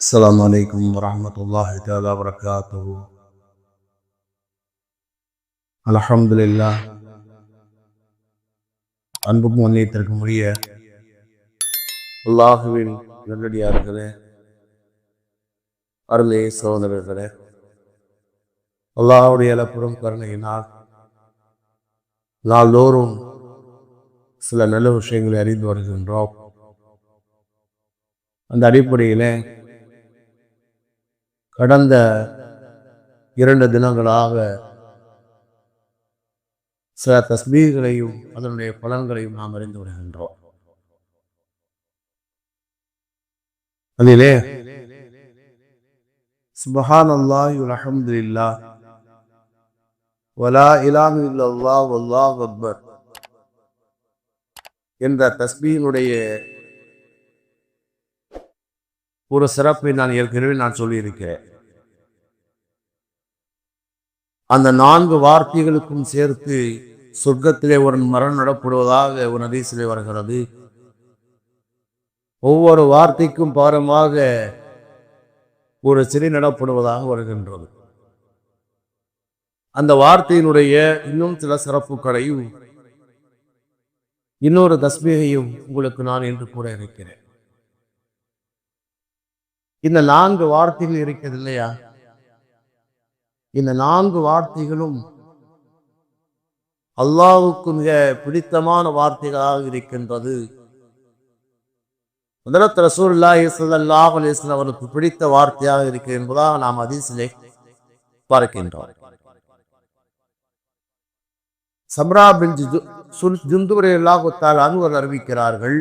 السلام عليكم ورحمة الله تعالى وبركاته الحمد لله அன்பும் முன்னேற்றத்திற்கு உரிய அல்லாஹுவின் நல்லடியார்களே அருளே சோதரர்களே அல்லாஹுடைய இழப்புறம் கருணையினால் நாள்தோறும் சில நல்ல விஷயங்களை அறிந்து வருகின்றோம் அந்த அடிப்படையிலே கடந்த இரண்டு தினங்களாக சில தஸ்பீகளையும் அதனுடைய பலன்களையும் நாம் அறிந்து வருகின்றோம் அதிலே சுபஹான் அல்லாஹ் அஹமது இல்லா வலா இலாம் இல்லல்லாஹ் வல்லா அக்பர் என்ற தஸ்பீனுடைய ஒரு சிறப்பை நான் ஏற்கனவே நான் சொல்லியிருக்கிறேன். அந்த நான்கு வார்த்தைகளுக்கும் சேர்த்து சொர்க்கத்திலே ஒரு மரணம் நடப்படுவதாக ஒரு நதீசிலே வருகிறது. ஒவ்வொரு வார்த்தைக்கும் பாரமாக ஒரு சிறை நடப்படுவதாக வருகின்றது. அந்த வார்த்தையினுடைய இன்னும் சில சிறப்புகளையும் இன்னொரு தஸ்மீகையும் உங்களுக்கு நான் என்று கூட இருக்கிறேன். இந்த நான்கு வார்த்தைகள் இருக்கிறது இல்லையா? இந்த நான்கு வார்த்தைகளும் அல்லாவுக்கு மிக பிடித்தமான வார்த்தைகளாக இருக்கின்றது. முதலத் ரசூல்லாஹி ஸல்லல்லாஹு அலைஹி அவருக்கு பிடித்த வார்த்தையாக இருக்கு என்பதாக நாம் அதிசிலே பார்க்கின்றோம். சம்ரா பின் ஜுந்துரை அல்லாஹுத்தால் அனுவர் அறிவிக்கிறார்கள்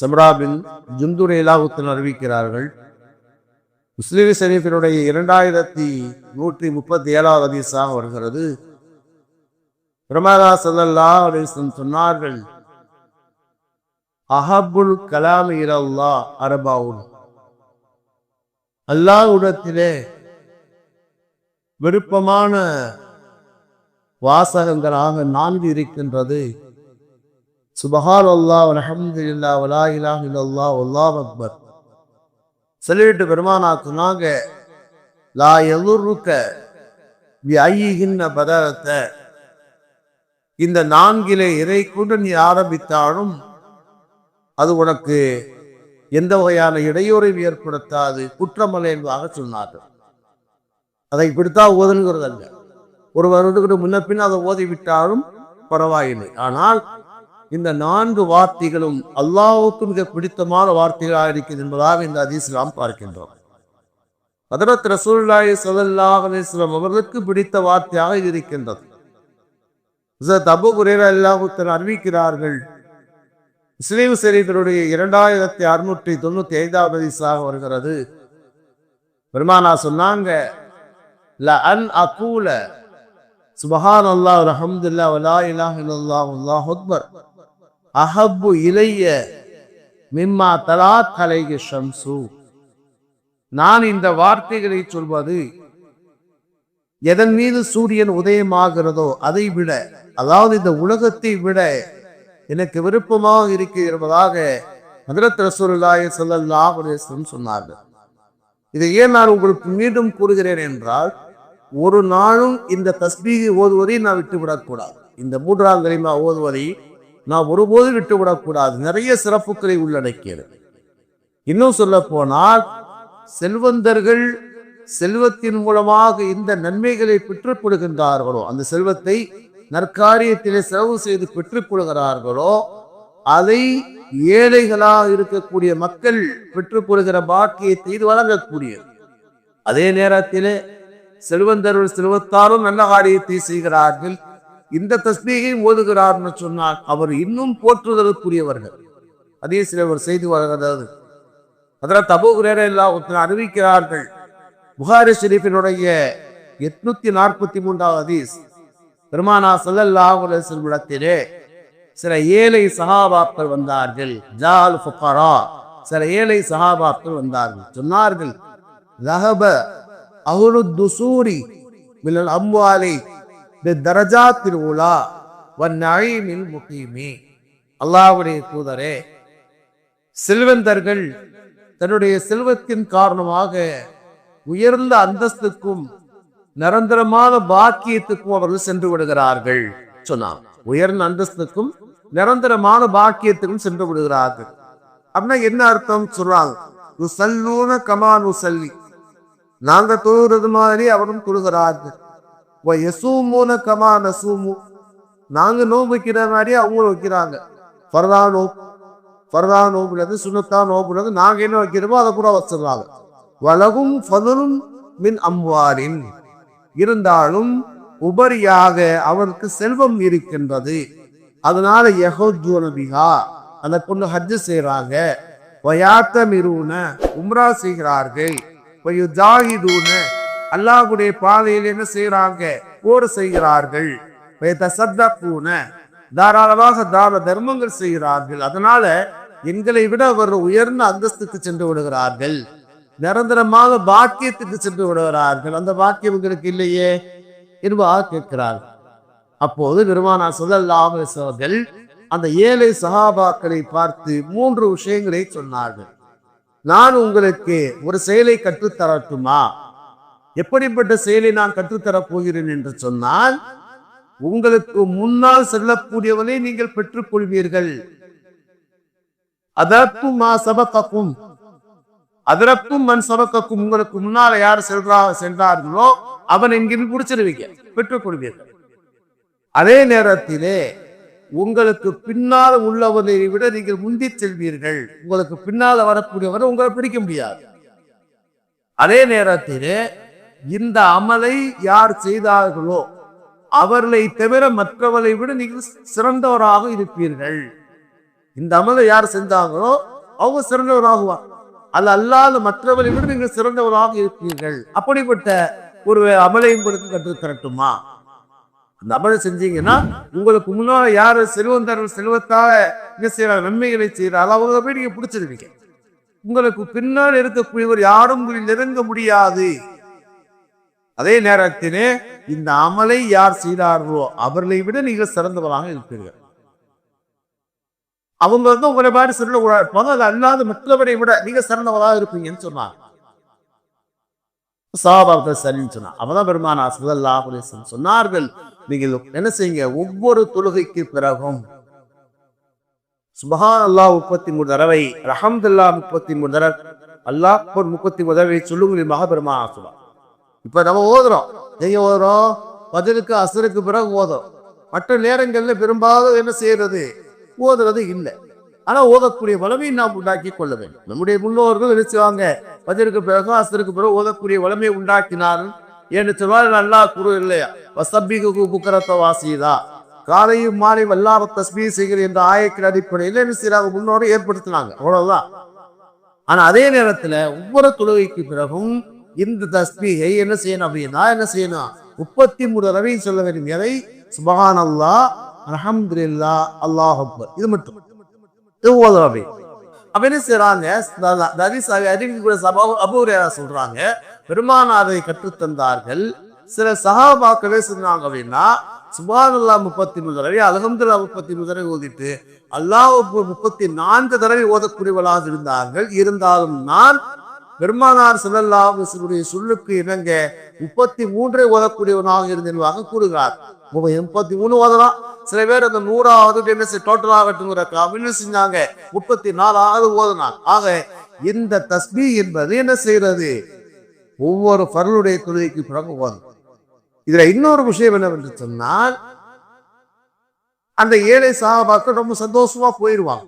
சம்ராபின் ஜுந்துரேலாவுத்தன் அறிவிக்கிறார்கள். முஸ்லிம் ஷரீஃபினுடைய இரண்டாயிரத்தி நூற்றி முப்பத்தி ஏழாவது அதிசாக வருகிறது. பிரமாதா சல்லல்லா அலிஸ்லம் சொன்னார்கள் அஹபுல் கலாம் இரல்லா அரபாவுன். அல்லாஹ்விடத்திலே விருப்பமான வாசகங்களாக நான்கு இருக்கின்றது. சுபஹான் அல்லா வலா இலாஹ் இல்லல்லா அக்பர். சொல்லிட்டு பெருமானா சொன்னாங்க லா எதுருக்க வி ஐயிகின்ன பதரத்தை. இந்த நான்கிலே இறை கொண்டு நீ ஆரம்பித்தாலும் அது உனக்கு எந்த வகையான இடையூறையும் ஏற்படுத்தாது குற்றமலை என்பதாக சொன்னார்கள். அதை பிடித்தா ஓதுங்கிறது அல்ல ஒரு வருடத்துக்கு முன்ன பின் அதை ஓதிவிட்டாலும் பரவாயில்லை. ஆனால் இந்த நான்கு வார்த்தைகளும் அல்லாவுக்கு மிக பிடித்தமான வார்த்தைகளாக இருக்கிறது என்பதாக இந்த அதிசயம் நாம் பார்க்கின்றோம். அதரத் ரசூல்லாய் சல்லாஹ் அலிஸ்லாம் அவர்களுக்கு பிடித்த வார்த்தையாக இருக்கின்றது. தபு குரேரா அல்லாஹுத்தன் அறிவிக்கிறார்கள் இஸ்லீம் சரீதருடைய இரண்டாயிரத்தி அறுநூற்றி தொண்ணூத்தி ஐந்தாவது அதிசாக வருகிறது. பெருமானா சொன்னாங்க ல அன் அகூல சுபஹான் அல்லாஹ் ரஹம்துல்லா வலா இலாஹ் இல்லல்லாஹ் அல்லாஹ் அக்பர். அஹப்பு இளைய மிம்மா தலா தலைகி ஷம்சு. நான் இந்த வார்த்தைகளை சொல்வது எதன் மீது சூரியன் உதயமாகிறதோ அதை விட அதாவது இந்த உலகத்தை விட எனக்கு விருப்பமாக இருக்கு என்பதாக மதுரத் ரசூலுல்லாஹி ஸல்லல்லாஹு சொன்னார்கள். இதை ஏன் நான் உங்களுக்கு மீண்டும் கூறுகிறேன் என்றால் ஒரு நாளும் இந்த தஸ்பீகை ஓதுவதை நான் விட்டுவிடக்கூடாது. இந்த மூன்றாம் கரிமா ஓதுவதை நாம் ஒருபோதும் விட்டுவிடக்கூடாது. நிறைய சிறப்புகளை உள்ளடக்கியது. இன்னும் சொல்ல போனால் செல்வந்தர்கள் செல்வத்தின் மூலமாக இந்த நன்மைகளை பெற்றுக்கொள்கின்றார்களோ அந்த செல்வத்தை நற்காரியத்திலே செலவு செய்து பெற்றுக்கொள்கிறார்களோ அதை ஏழைகளாக இருக்கக்கூடிய மக்கள் பெற்றுக்கொள்கிற பாக்கியத்தை இது வழங்கக்கூடியது. அதே நேரத்திலே செல்வந்தர்கள் செல்வத்தாலும் நல்ல காரியத்தை செய்கிறார்கள். இந்த தஸ்மீகை ஓதுகிறார்னு சொன்னால் அவர் இன்னும் போற்றுதலுக்குரியவர்கள். அதே சில ஒரு செய்தி வருகிறது அதில் தபு ஒருத்தர் அறிவிக்கிறார்கள். புகாரி ஷெரீஃபினுடைய எட்நூத்தி நாற்பத்தி மூன்றாவது அதீஸ் பெருமானா சல்லல்லா இடத்திலே சில ஏழை சகாபாக்கள் வந்தார்கள். ஜால் ஃபுகரா. சில ஏழை சகாபாக்கள் வந்தார்கள். சொன்னார்கள் ரஹப அஹுலு துசூரி மில்லல் அம்வாலை தரஜா திருவுலா வன் நழிமில் முகீமி. அல்லாவுடைய தூதரே செல்வந்தர்கள் தன்னுடைய செல்வத்தின் காரணமாக உயர்ந்த அந்தஸ்துக்கும் நிரந்தரமான பாக்கியத்துக்கும் அவர்கள் சென்று விடுகிறார்கள் சொன்னார் உயர்ந்த அந்தஸ்துக்கும் நிரந்தரமான பாக்கியத்துக்கும் சென்று விடுகிறார்கள். அப்படின்னா என்ன அர்த்தம் சொல்றாங்க? நுசல்லூன கமா நுசல்லி நாங்க தொழுகிறது மாதிரி அவரும் தொழுகிறார்கள் யசூமூன கமா நசூமு. நாங்க நோன்பு வைக்கிற மாதிரி அவங்களும் வைக்கிறாங்க. ஃபர்தா நோம்பு ஃபர்தா நோம்புறது சுனத்தா நோம்புறது நாங்க என்ன வைக்கிறோமோ அதை கூட வச்சிடறாங்க வலகும் ஃபதலும் மின் அம்வாரின். இருந்தாலும் உபரியாக அவருக்கு செல்வம் இருக்கின்றது. அதனால யகோஜூனபிகா அந்த பொண்ணு ஹஜ்ஜு செய்யறாங்க வயாத்தமிருன உம்ரா செய்கிறார்கள். வயுஜாஹிதூன அல்லாஹுடைய பாதையில் என்ன செய்யறாங்க போர் செய்கிறார்கள். தாராளமாக தான தர்மங்கள் செய்கிறார்கள். அதனால எங்களை விட அவர் உயர்ந்த அந்தஸ்துக்கு சென்று விடுகிறார்கள். நிரந்தரமாக பாக்கியத்துக்கு சென்று விடுகிறார்கள். அந்த பாக்கியம் உங்களுக்கு இல்லையே? என்பதாக கேட்கிறார்கள் அப்போது பெருமானா சொல்லல்லாம அந்த ஏழை சகாபாக்களை பார்த்து மூன்று விஷயங்களை சொன்னார்கள். நான் உங்களுக்கு ஒரு செயலை கற்றுத்தரட்டுமா? எப்படிப்பட்ட செயலை நான் கற்றுத்தரப் போகிறேன் என்று சொன்னால் உங்களுக்கு முன்னால் செல்லக்கூடியவனை நீங்கள் பெற்றுக் கொள்வீர்கள் அதற்கும் மா சபக்கக்கும் அதற்கும் மண் சபக்கக்கும் உங்களுக்கு முன்னால யார் செல்றா சென்றார்களோ அவன் எங்கிருந்து பிடிச்சிருவீங்க பெற்றுக் கொள்வீர்கள் அதே நேரத்திலே உங்களுக்கு பின்னால் உள்ளவரை விட நீங்கள் முந்தி செல்வீர்கள். உங்களுக்கு பின்னால் வரக்கூடியவரை உங்களை பிடிக்க முடியாது. அதே நேரத்திலே இந்த அமலை யார் செய்தார்களோ அவர்களை தவிர மற்றவரை விட நீங்கள் சிறந்தவராக இருப்பீர்கள். இந்த அமலை யார் செஞ்சாங்களோ அவங்க சிறந்தவராகுவார். அது அல்லாத மற்றவரை விட நீங்கள் சிறந்தவராக இருப்பீர்கள். அப்படிப்பட்ட ஒரு அமலையும் கொடுத்து கற்று தரட்டுமா? அந்த அமலை செஞ்சீங்கன்னா உங்களுக்கு முன்னால் யாரு செல்வந்தர்கள் செல்வத்தால என்ன செய்யறாங்க நன்மைகளை செய்யறாங்க அவங்க போய் நீங்க பிடிச்சிருவீங்க. உங்களுக்கு பின்னால் இருக்கக்கூடியவர் யாரும் நெருங்க முடியாது. அதே நேரத்திலே இந்த அமலை யார் செய்தார்களோ அவர்களை விட நீங்கள் சிறந்தவராக இருப்பீர்கள். அவங்க வந்து உங்களை மாதிரி சொல்லக்கூடாது. அது அல்லாத மற்றவரை விட நீங்க சிறந்தவராக இருப்பீங்கன்னு சொன்னாங்க சாபாபத்தை சரின்னு சொன்னான் அவதான் பெருமானா சுதல்லா சொன்னார்கள் நீங்கள் என்ன செய்யுங்க? ஒவ்வொரு தொழுகைக்கு பிறகும் சுபஹான் அல்லாஹ் முப்பத்தி மூணு தடவை ரஹம்துல்லா முப்பத்தி மூணு தடவை அல்லாஹ் முப்பத்தி மூணு தடவை சொல்லுங்கள் மகாபெருமானா சொல்லுவார் இப்ப நம்ம ஓதுறோம். நீங்க ஓதுறோம்? பதிலுக்கு அசருக்கு பிறகு ஓதும் மற்ற நேரங்கள்ல பெரும்பாலும் என்ன செய்யறது? ஓதுறது இல்லை. ஆனா ஓதக்கூடிய வளமையை நாம் உண்டாக்கி கொள்ள வேண்டும். நம்முடைய முன்னோர்கள் நினைச்சுவாங்க பதிலுக்கு பிறகு அசருக்கு பிறகு ஓதக்கூடிய வளமையை உண்டாக்கினார் ஏன்னு சொன்னால் நல்லா குரு இல்லையா? வசப்பிக்கு புக்கரத்த வாசிதா காலையும் மாலை வல்லார தஸ்மீ செய்கிற என்ற ஆயக்கின் அடிப்படையில் என்ன செய்யறாங்க? முன்னோரை ஏற்படுத்தினாங்க. அவ்வளவுதான். ஆனா அதே நேரத்துல ஒவ்வொரு தொழுகைக்கு பிறகும் இந்த தஸ்பீகை என்ன செய்யணும் அப்படின்னா என்ன செய்யணும்? முப்பத்தி மூணு தடவை சொல்ல வேண்டும். எதை? சுபஹான் அல்லா அலமதுல்லா அல்லாஹ் அக்பர். இது மட்டும். இது அப்படி அப்ப என்ன செய்யறாங்க கூட சபா அபூரையா சொல்றாங்க பெருமானாரை கற்றுத்தந்தார்கள். சில சகாபாக்களே சொன்னாங்க அப்படின்னா சுபான் அல்லா முப்பத்தி மூணு தடவை அலகம்துல்லா முப்பத்தி மூணு தடவை ஓதிட்டு அல்லாஹ் முப்பத்தி நான்கு தடவை ஓதக்கூடியவளாக இருந்தார்கள். இருந்தாலும் நான் பெருமானார் செல்லல்லாவுடைய சொல்லுக்கு இணங்க முப்பத்தி மூன்றை ஓதக்கூடியவனாக இருந்தேன் கூறுகிறார். முப்பத்தி மூணு ஓதலாம். சில பேர் அந்த நூறாவது டோட்டல் செய்ய டோட்டலாகட்டுங்கிற செஞ்சாங்க. முப்பத்தி நாலாவது ஓதனாங்க ஆக இந்த தஸ்பி என்பது என்ன செய்யறது ஒவ்வொரு பருளுடைய தொழுகைக்கு பிறகு ஓதும். இதுல இன்னொரு விஷயம் என்னவென்று சொன்னால் அந்த ஏழை சாபாக்கள் ரொம்ப சந்தோஷமா போயிடுவாங்க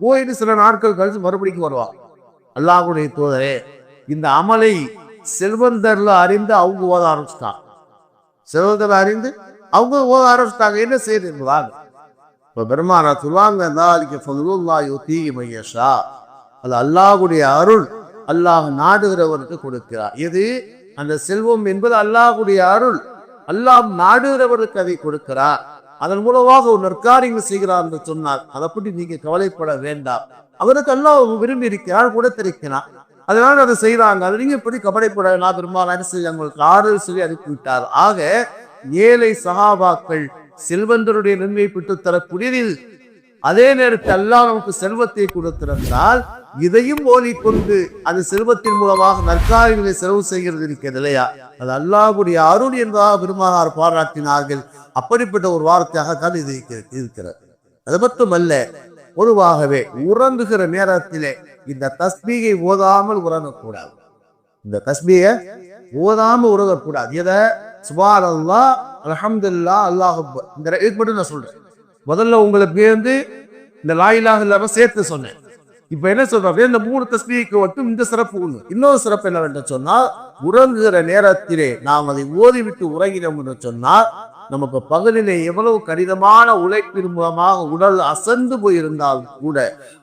போயிட்டு சில நாட்கள் கழிச்சு மறுபடிக்கும் வருவாங்க. அல்லாஹுடைய தூதரே இந்த அமலை செல்வந்தர்ல அறிந்து அவங்க ஓத ஆரம்பிச்சிட்டாங்க. செல்வந்தர் அறிந்து அவங்க ஓத ஆரம்பிச்சிட்டாங்க. என்ன செய்யுது என்பதாக இப்ப பெருமானா சொல்லுவாங்க நாளைக்கு ஃபதுலுல்லா யுத்தி மையஷா அது அல்லாஹுடைய அருள் அல்லாஹ் நாடுகிறவருக்கு கொடுக்கிறார். இது அந்த செல்வம் என்பது அல்லாஹுடைய அருள். அல்லாஹ் நாடுகிறவருக்கு அதை கொடுக்கிறார். அதன் மூலமாக ஒரு நற்காரியங்கள் செய்கிறார் என்று சொன்னார் அதை பற்றி நீங்க கவலைப்பட வேண்டாம். அவருக்கு அல்லாஹ் விரும்பி இருக்கிறார் கூட தெரிக்கிறார் அதனால அதை செய்யறாங்க அது நீங்க எப்படி கவலைப்பட நான் பெரும்பாலான செய்ய உங்களுக்கு ஆறுதல் சொல்லி அனுப்பிவிட்டார் ஆக ஏழை சகாபாக்கள் செல்வந்தருடைய நன்மை பெற்று தரக்கூடியதில் அதே நேரத்தில் அல்லாஹ் நமக்கு செல்வத்தை கொடுத்திருந்தால் இதையும் ஓடிக்கொண்டு அந்த செல்வத்தின் மூலமாக நற்காரியங்களை செலவு செய்கிறது இருக்கிறது இல்லையா? அது அல்லாஹ்வுடைய அருள் என்பதாக பெருமானார் பாராட்டினார்கள். அப்படிப்பட்ட ஒரு வார்த்தையாக தான் இது இருக்கிறது. அது மட்டுமல்ல பொதுவாகவே உறங்குகிற நேரத்திலே இந்த தஸ்பீகை ஓதாமல் உறங்கக்கூடாது. இந்த தஸ்பீகை ஓதாம உறங்கக்கூடாது. எதை? சுபார் அல்லா அலமதுல்லா அல்லாஹ் இந்த இதுக்கு மட்டும் நான் சொல்றேன். முதல்ல உங்களுக்கு வந்து இந்த லாயிலாக இல்லாம சேர்த்து சொன்னேன். இப்ப என்ன சொல்றோம் இந்த மூணு தஸ்மீக்கு மட்டும் இந்த சிறப்பு உண்டு. இன்னொரு சிறப்பு என்னவென்று சொன்னால் உறங்குகிற நேரத்திலே நாம் அதை ஓதிவிட்டு உறங்கினோம் என்று சொன்னால் நம்ம இப்போ பகலிலே எவ்வளவு கடினமான உழைப்பின் மூலமாக உடல் அசந்து போயிருந்தால் கூட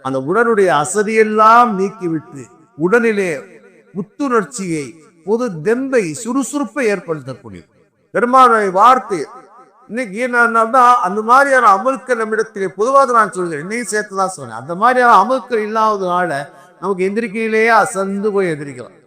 அந்த உடலுடைய அசதியெல்லாம் நீக்கிவிட்டு உடலிலே புத்துணர்ச்சியை பொது தெம்பை சுறுசுறுப்பை ஏற்படுத்தக்கூடிய. பெருமானுடைய வார்த்தை இன்னைக்கு என்னன்னா அந்த மாதிரியான அமுல்கள் நம்மிடத்திலே பொதுவாக நான் சொல்கிறேன் இன்னையும் சேர்த்து தான் சொன்னேன் அந்த மாதிரியான அமுல்கள் இல்லாததுனால நமக்கு எந்திரிக்கையிலேயே அசந்து போய் எந்திரிக்கலாம்.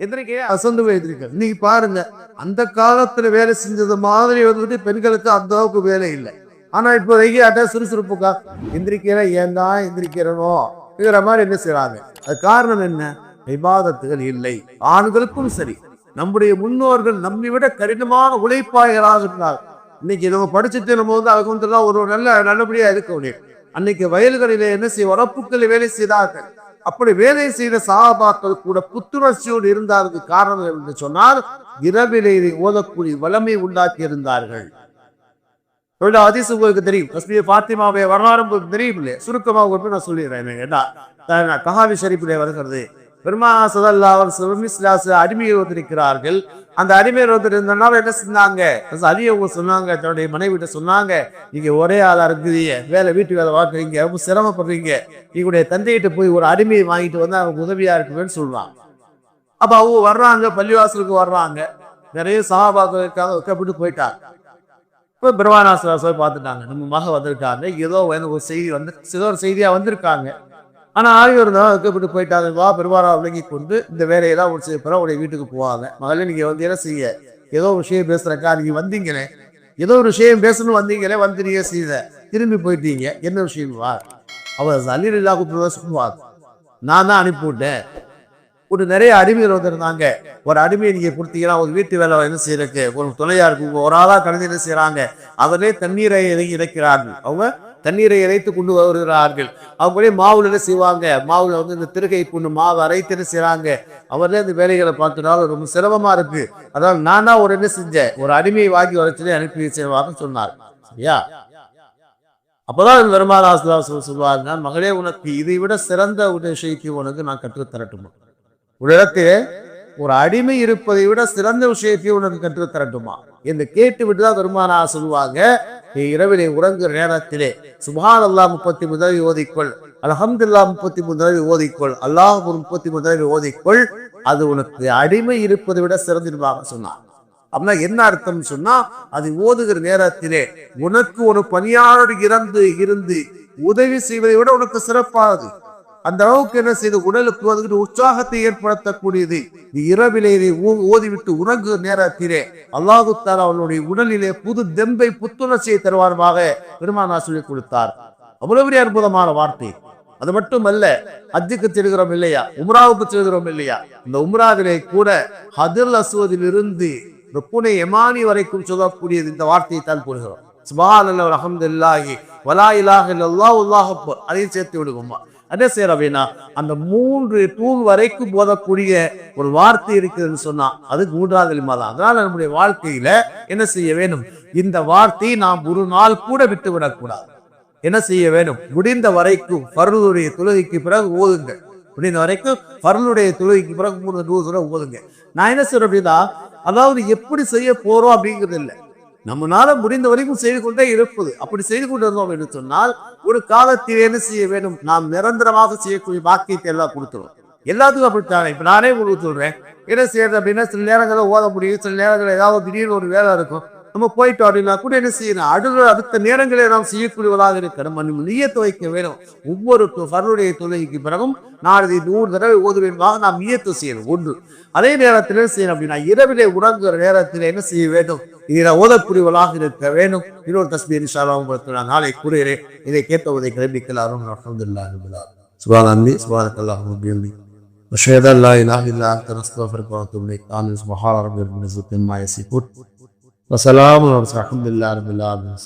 எந்திரிக்கையே அசந்து போயிருக்கீங்க எந்திரிக்கலாம் இன்னைக்கு பாருங்க அந்த காலத்துல வேலை செஞ்சது மாதிரி வந்துட்டு பெண்களுக்கு அந்த அளவுக்கு வேலை இல்லை. ஆனா இப்போதைக்கு அட்ட சுறுசுறுப்புக்கா? எந்திரிக்கிற ஏன் தான் எந்திரிக்கிறனோ? இருக்கிற மாதிரி என்ன செய்யறாங்க அது காரணம் என்ன? விவாதத்துகள் இல்லை. ஆண்களுக்கும் சரி. நம்முடைய முன்னோர்கள் நம்மை விட கடினமான உழைப்பாளர்களாக இருந்தார் இன்னைக்கு நம்ம படிச்சுட்டு நம்ம வந்து அதுக்கு வந்து ஒரு நல்ல நல்லபடியா இருக்க முடியும் அன்னைக்கு வயல்களிலே என்ன செய்ய உரப்புக்களை வேலை செய்தார்கள். அப்படி வேலை செய்த சாபாக்கள் கூட புத்துணர்ச்சியோடு இருந்தாருக்கு காரணம் என்று சொன்னால் இரவிலே இதை ஓதக்கூடிய வளமை உண்டாக்கி இருந்தார்கள். அதிசு உங்களுக்கு தெரியும். தஸ்மிய பாத்திமாவை வரலாறு உங்களுக்கு தெரியும் இல்லையே? சுருக்கமாக நான் சொல்லிடுறேன். என்ன கஹாவி ஷரீஃபிலே வருகிறது. பெருமா சதல்லா அவர் சிவமிஸ்லாசு அடிமையை வந்திருக்கிறார்கள் அந்த அடிமையை வந்திருந்தனால என்ன செஞ்சாங்க அரிய அவங்க சொன்னாங்க தன்னுடைய மனைவிட்ட சொன்னாங்க. நீங்க ஒரே ஆளா இருக்குதீங்க வேலை வீட்டு வேலை பார்க்குறீங்க ரொம்ப சிரமப்படுறீங்க. நீங்களுடைய தந்தையிட்ட போய் ஒரு அடிமையை வாங்கிட்டு வந்து அவங்க உதவியா இருக்குவேன்னு சொல்றாங்க அப்ப அவங்க வர்றாங்க பள்ளிவாசலுக்கு வர்றாங்க. நிறைய சகாபாக்களுக்காக ஒக்கப்பட்டு வைக்கப்பட்டு போயிட்டாங்க இப்போ பிரவானாசராசர் பார்த்துட்டாங்க நம்ம மக வந்திருக்காங்க ஏதோ வந்து ஒரு செய்தி வந்து ஏதோ ஒரு செய்தியாக வந்திருக்காங்க. ஆனா ஆரியூர் தான் வைக்கப்பட்டு போயிட்டாங்க. வா பெருவாரா விளங்கி கொண்டு இந்த வேலையெல்லாம் ஒரு செய்ய பிறகு உடைய வீட்டுக்கு போவாங்க. முதல்ல நீங்க வந்து என்ன செய்ய? ஏதோ ஒரு விஷயம் பேசுறக்கா நீங்க வந்தீங்களே. ஏதோ ஒரு விஷயம் பேசணும் வந்தீங்களே வந்து நீங்க செய்த திரும்பி போயிட்டீங்க. என்ன விஷயம் வா? அவர் அலிர் இல்லா கூப்பிட்டு சொல்லுவாங்க நான் தான் அனுப்பிவிட்டேன் ஒரு நிறைய அடிமைகள் வந்திருந்தாங்க. ஒரு அடிமையை நீங்க கொடுத்தீங்கன்னா ஒரு வீட்டு வேலை என்ன செய்யறதுக்கு? ஒரு துணையா இருக்கு. ஒரு ஆளா கலந்து என்ன செய்யறாங்க? அதிலே தண்ணீரை இறங்கி அவங்க தண்ணீரை இறைத்து கொண்டு வருகிறார்கள். அவங்களே மாவுல என்ன செய்வாங்க? மாவுல வந்து இந்த திருகை கொண்டு மாவு அரைத்து என்ன செய்யறாங்க அவர்ல இந்த வேலைகளை பார்த்தனால ரொம்ப சிரமமா இருக்கு. அதாவது நானா ஒரு என்ன செஞ்சேன்? ஒரு அடிமையை வாங்கி வரச்சுலே அனுப்பி செய்வார்னு சொன்னார். சரியா? அப்பதான் வருமானாசு சொல்லுவாங்க மகளே உனக்கு இதை விட சிறந்த ஒரு விஷயத்தை உனக்கு நான் கற்று தரட்டுமா? இடத்து ஒரு அடிமை இருப்பதை விட சிறந்த விஷயத்தை உனக்கு கற்று தரட்டுமா? என்று கேட்டு விட்டுதான் பெருமானா சொல்லுவாங்க நீ இரவிலே உறங்குற நேரத்திலே. சுபான் அல்லா முப்பத்தி முதல் ஓதிக்கொள். அல்ஹம்துல்லா முப்பத்தி முதல் ஓதிக்கொள். அல்லாஹ் முப்பத்தி முதல் ஓதிக்கொள். அது உனக்கு அடிமை இருப்பதை விட சிறந்திருப்பாங்க சொன்னான். அப்படின்னா என்ன அர்த்தம் சொன்னா அது ஓதுகிற நேரத்திலே உனக்கு ஒரு பணியாளர் இறந்து இருந்து உதவி செய்வதை விட உனக்கு சிறப்பானது. அந்த அளவுக்கு என்ன செய்து உடலுக்கு வந்துட்டு உற்சாகத்தை ஏற்படுத்தக்கூடியது. நீ இரவிலே இதை ஓதிவிட்டு உறங்கு நேரத்திலே. அல்லாஹு தாலா அவனுடைய உடலிலே புது தெம்பை புத்துணர்ச்சியை தருவாருமாக பெருமானா சொல்லிக் கொடுத்தார். அவ்வளவு பெரிய அற்புதமான வார்த்தை. அது மட்டுமல்ல அஜிக்கு செல்கிறோம் இல்லையா? உம்ராவுக்கு செல்கிறோம் இல்லையா? இந்த உம்ராவிலே கூட ஹதில் அசுவதிலிருந்து இந்த புனே எமானி வரைக்கும் சொல்லக்கூடியது இந்த வார்த்தையை தான் கூறுகிறோம் சுபான் அல்ல அஹமதுல்லாஹி வலா இல்லாஹ் இல்லல்லாஹ் அல்லாஹ் அதையும் சேர்த்து விடுவோமா? என்ன செய்யறோம் அப்படின்னா அந்த மூன்று தூண் வரைக்கும் போதக்கூடிய ஒரு வார்த்தை இருக்குதுன்னு சொன்னா அது மூன்றாவது லிமா தான் அதனால நம்முடைய வாழ்க்கையில என்ன செய்ய வேணும் இந்த வார்த்தையை நாம் ஒரு நாள் கூட விட்டு விடக்கூடாது என்ன செய்ய வேணும் முடிந்த வரைக்கும் பருளுடைய தொழுகைக்கு பிறகு ஓதுங்க முடிந்த வரைக்கும் பருளுடைய தொழுகைக்கு பிறகு மூணு நூறு தூரம் ஓதுங்க நான் என்ன சொல்றேன் அப்படின்னா அதாவது எப்படி செய்ய போறோம் அப்படிங்கிறது இல்லை. நம்மளால முடிந்த வரைக்கும் செய்து கொண்டே இருப்பது. அப்படி செய்து கொண்டு இருந்தோம் என்று சொன்னால் ஒரு காலத்தில் என்ன செய்ய வேண்டும்? நாம் நிரந்தரமாக செய்யக்கூடிய பாக்கியத்தை எல்லாம் கொடுத்துருவோம். எல்லாத்துக்கும் அப்படித்தானே. இப்ப நானே உங்களுக்கு சொல்றேன். என்ன செய்யறது அப்படின்னா சில நேரங்களில் ஓத முடியும் சில நேரங்களில் ஏதாவது திடீர்னு ஒரு வேலை இருக்கும். நம்ம போயிட்டோம் அப்படின்னா கூட என்ன செய்யணும்? அடுத்த அடுத்த நேரங்களே நாம் செய்யக்கூடியவர்களாக இருக்க நம்ம நியத்து வைக்க வேணும் ஒவ்வொரு பருடைய தொழுகைக்கு பிறகும் நான் இதை நூறு தடவை ஓதுவேன்பாக நாம் நியத்து செய்யணும். ஒன்று. அதே நேரத்தில் என்ன செய்யணும் அப்படின்னா இரவிலே உறங்குற நேரத்தில் என்ன செய்ய வேண்டும்? ಇದರ ಓದಕ್ಕೂಡಿವಲಾಗಿ ಇರುತ್ತವೇನು ಇರೋ ತಸ್ಬೀರ್ ಇನ್ಶಾಅಲ್ಲಾಹ್ ಬರ್ತು ನಾನು ನಾಳೆ ಕೂರಿಯರೆ ಇದೇ ಕೇತವದೆ ಕರೆಬಿಕ್ಕಲಾರು ಅಲ್ಹಮ್ದುಲಿಲ್ಲಾಹ್ ರಬ್ಬಿಲ್ ಆಲಮೀನ್ ಸುಬ್ಹಾನ ಅಲ್ಲಿ ಸುಬ್ಹಾನಕ ಅಲ್ಲಾಹುಮ್ಮ ಬಿಹಮ್ದಿ واشهد ان لا اله الا انت نستغفرك ونتوب اليك امين سبحان ربي رب العزه عما يصفون وسلام على الحمد لله رب العالمين